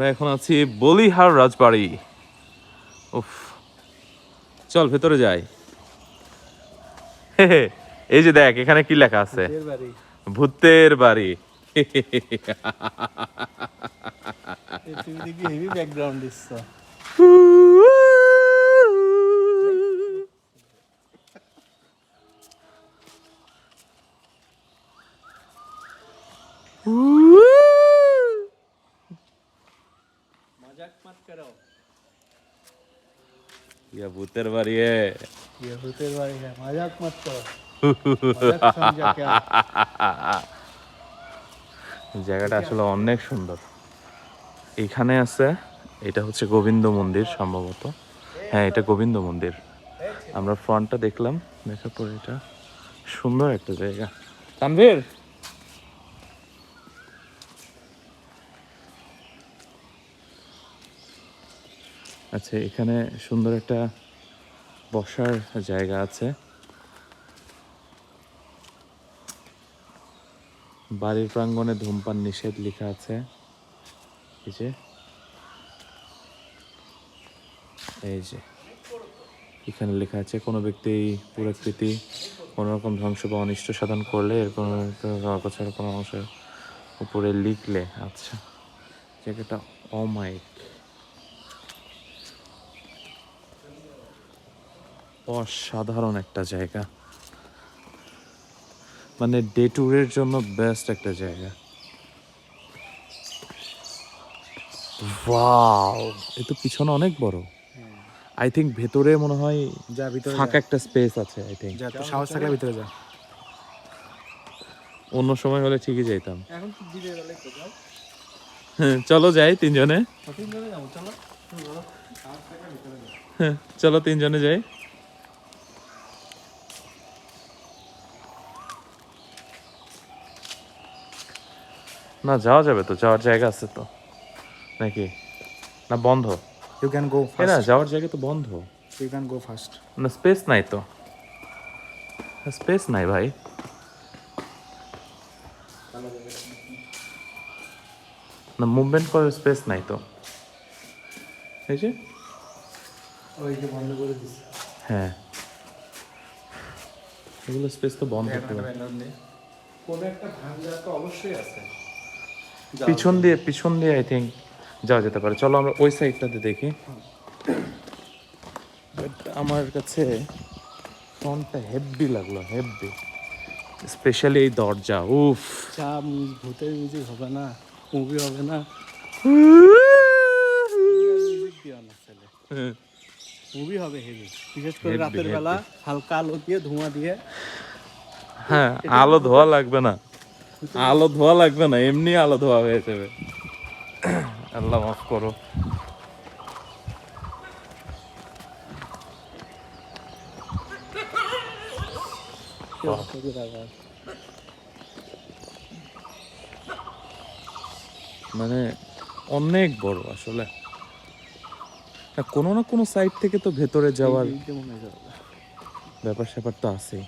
আমরা এখন আছি বলিহার রাজবাড়ি। উফ। চল ভেতরে যাই। এই যে দেখ এখানে কি লেখা আছে? ভূতের বাড়ি। ব্যাকগ্রাউন্ড मजाक मत करो ইয়া ভূতের বাড়ি এ। ये होते भाई है मजाक मत करो मजाक समझा क्या জায়গাটা আসলে অনেক সুন্দর এখানে আছে এটা হচ্ছে গোবিন্দ মন্দির সম্ভবত হ্যাঁ এটা গোবিন্দ মন্দির আমরা ফ্রন্টটা দেখলাম দেখার পর এটা সুন্দর একটা জায়গা তানভীর আচ্ছা এখানে সুন্দর একটা বসার জায়গা আছে। বাড়ির প্রাঙ্গণে ধূমপান নিষেধ লেখা আছে। এই যে। এই যে। এখানে লেখা আছে, কোনো ব্যক্তি পুরাকৃতি, কোনো রকম ধ্বংস বা অনিষ্ট সাধন করলে এর কোনো কোনো অংশের উপরে লিখলে। আচ্ছা জায়গাটা অমাইক অসাধারণ একটা জায়গা। মানে ডে ট্যুরের জন্য বেস্ট একটা জায়গা। ওয়াও এ তো পিছনে অনেক বড়। আই থিঙ্ক ভেতরে মনে হয় যা ভিতরে ফাঁকা একটা স্পেস আছে আই থিঙ্ক যা তো সাহস থাকলে ভিতরে যা। অন্য সময় হলে ঠিকই যাইতাম। এখন কি গেলে কোথাও। হ্যাঁ, চলো যাই তিনজনে। যাব চলো। হ্যাঁ, চলো তিনজনে যাই। না যাওয়া যাবে তো যাওয়ার জায়গা আছে তো। নাকি? না বন্ধ। ইউ ক্যান গো এ না যাওয়ার জায়গা তো বন্ধ। ইউ ক্যান গো ফার্স্ট না স্পেস নাই তো। স্পেস নাই ভাই। না মুভমেন্ট করার স্পেস নাই তো। এই যে? ওই যে বন্ধ করে দিছি হ্যাঁ। এগুলো স্পেস তো বন্ধ পুরো। কোনো একটা ভাঙা তো অবশ্যই আছে। পিছন দিয়ে পিছন দিয়ে আই থিঙ্ক যাওয়া যেতে পারে। চলো আমরা ওই সাইডটাতে দেখি। আমার কাছে ফ্রন্টটা হেভি লাগল হেভি স্পেশালি এই দরজা উফ। চা ভূতের মিউজিক হবে না মুভি হবে না। মুভি হবে হেভি বিশেষ করে রাতের বেলা হালকা আলো দিয়ে ধোঁয়া দিয়ে। হ্যাঁ আলো ধোয়া লাগবে না। আলো ধোয়া লাগবে না এমনি আলো ধোয়া হয়ে যাবে। আল্লাহ মাফ করো। মানে অনেক বড় আসলে। কোনো না কোনো সাইড থেকে তো ভেতরে যাওয়ার। ব্যাপার স্যাপার তো আছেই।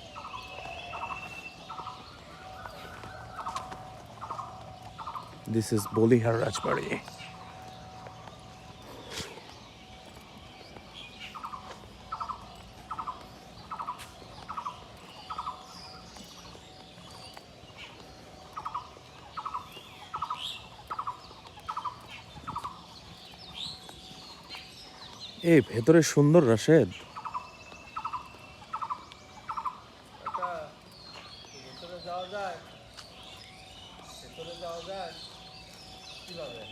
দিস ইজ বলিহার রাজবাড়ি এই ভেতরে সুন্দর রাশেদ। ভেতরে যাওয়া যায়। ভেতরে যাওয়া যায়। কীভাবে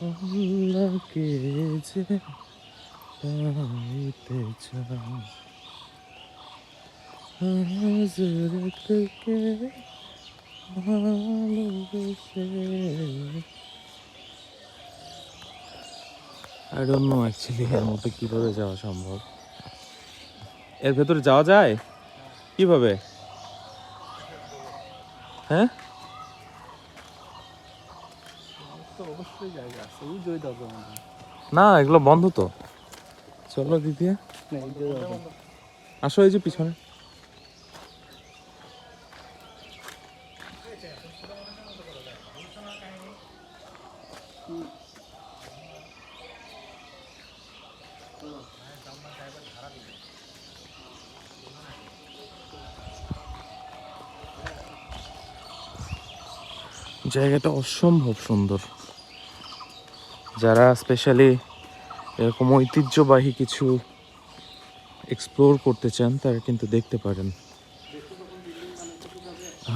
আল্লাহকে যে পাইতে চাও। হাজরতকে ভালোবেসে আই ডোন্ট নো অ্যাকচুয়ালি এর মধ্যে কীভাবে যাওয়া সম্ভব? এর ভেতরে যাওয়া যায়? কীভাবে? হ্যাঁ। না, এগুলো বন্ধ তো। চলো দিদি। আসো এই যে পিছনে। জায়গাটা অসম্ভব সুন্দর। যারা স্পেশালি এরকম ঐতিহ্যবাহী কিছু এক্সপ্লোর করতে চান, তারা কিন্তু দেখতে পারেন।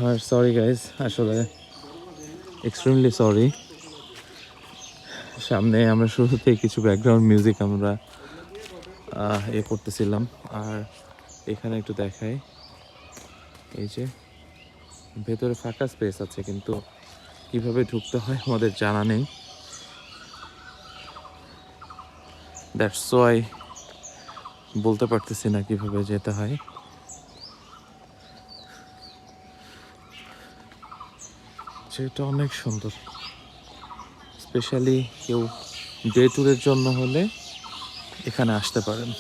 আর সরি গাইজ আসলে এক্সট্রিমলি সরি সামনে আমরা শুরুতেই কিছু ব্যাকগ্রাউন্ড মিউজিক আমরা এ করতেছিলাম। আর এখানে একটু দেখাই। এই যে, ভেতরে ফাঁকা স্পেস আছে কিন্তু কীভাবে ঢুকতে হয় আমাদের জানা নেই। দ্যাটস ওয়াই বলতে পারতেছি না কীভাবে যেতে হয়। যেটা অনেক সুন্দর স্পেশালি কেউ ডে ট্যুরের জন্য হলে এখানে আসতে পারেন।